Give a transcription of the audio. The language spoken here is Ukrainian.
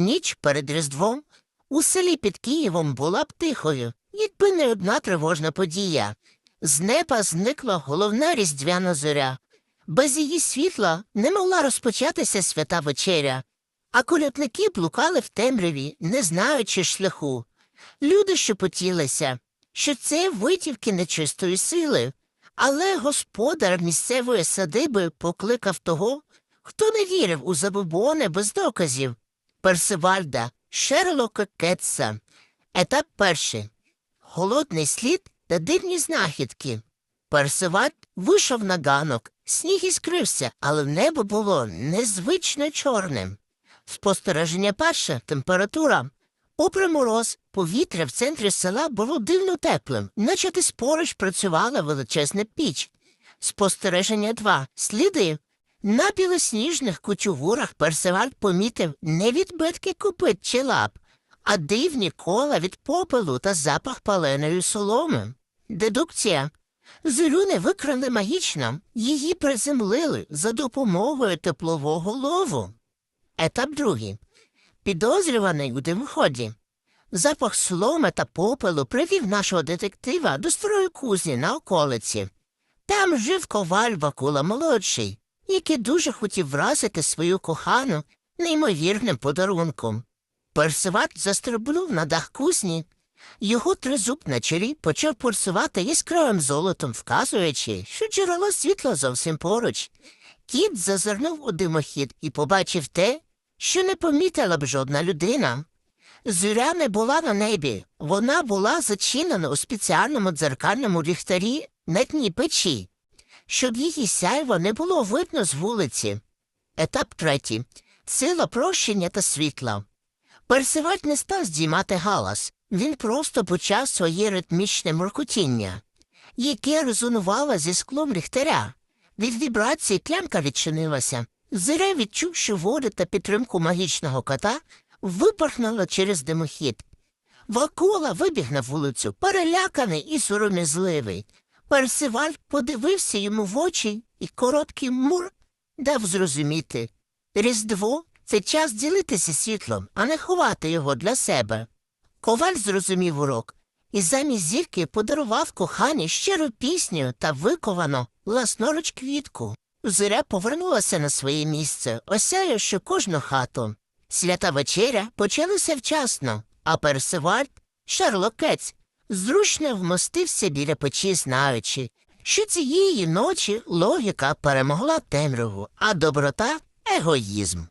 Ніч перед Різдвом у селі під Києвом була б тихою, якби не одна тривожна подія. З неба зникла головна різдвяна зоря. Без її світла не могла розпочатися свята вечеря, а колядники блукали в темряві, не знаючи шляху. Люди шепотілися, що це витівки нечистої сили, але господар місцевої садиби покликав того, хто не вірив у забобони без доказів. Персивальда, Шерлока Кетса. Етап перший. Холодний слід та дивні знахідки. Персивальд вийшов на ганок, сніг іскрився, але небо було незвично чорним. Спостереження перше температура. Попри мороз, повітря в центрі села було дивно теплим, наче десь поруч працювала величезна піч. Спостереження два. Сліди. На білосніжних кучугурах Персиваль помітив не відбитки копит чи лап, а дивні кола від попелу та запах паленої соломи. Дедукція. Зорю викрали магічно, її приземлили за допомогою теплового лову. Етап другий. Підозрюваний у димоході. Запах соломи та попелу привів нашого детектива до старої кузні на околиці. Там жив коваль Вакула молодший, який дуже хотів вразити свою кохану неймовірним подарунком. Персиват застрибнув на дах кузні. Його тризуб на чолі почав пульсувати яскравим золотом, вказуючи, що джерело світла зовсім поруч. Кіт зазирнув у димохід і побачив те, що не помітила б жодна людина. Зоря не була на небі, вона була зачинена у спеціальному дзеркальному ліхтарі на дні печі, щоб її сяйво не було видно з вулиці. Етап третій. Сила прощення та світла. Персиваль не став здіймати галас, він просто почав своє ритмічне муркотіння, яке резонувало зі склом ліхтаря. Від вібрації клямка відчинилася. Зире відчув, що води та підтримку магічного кота випорхнула через димохід. Вакула вибіг на вулицю, переляканий і сором'язливий. Персиваль подивився йому в очі, і короткий мур дав зрозуміти. Різдво це час ділитися світлом, а не ховати його для себе. Коваль зрозумів урок і замість зірки подарував кохані щиру пісню та виковано власноруч квітку. Зоря повернулася на своє місце, осяявши кожну хату. Свята вечеря почалися вчасно, а Персивальд, Шарлокець, зручно вмостився біля печі, знаючи, що цієї ночі логіка перемогла темряву, а доброта егоїзм.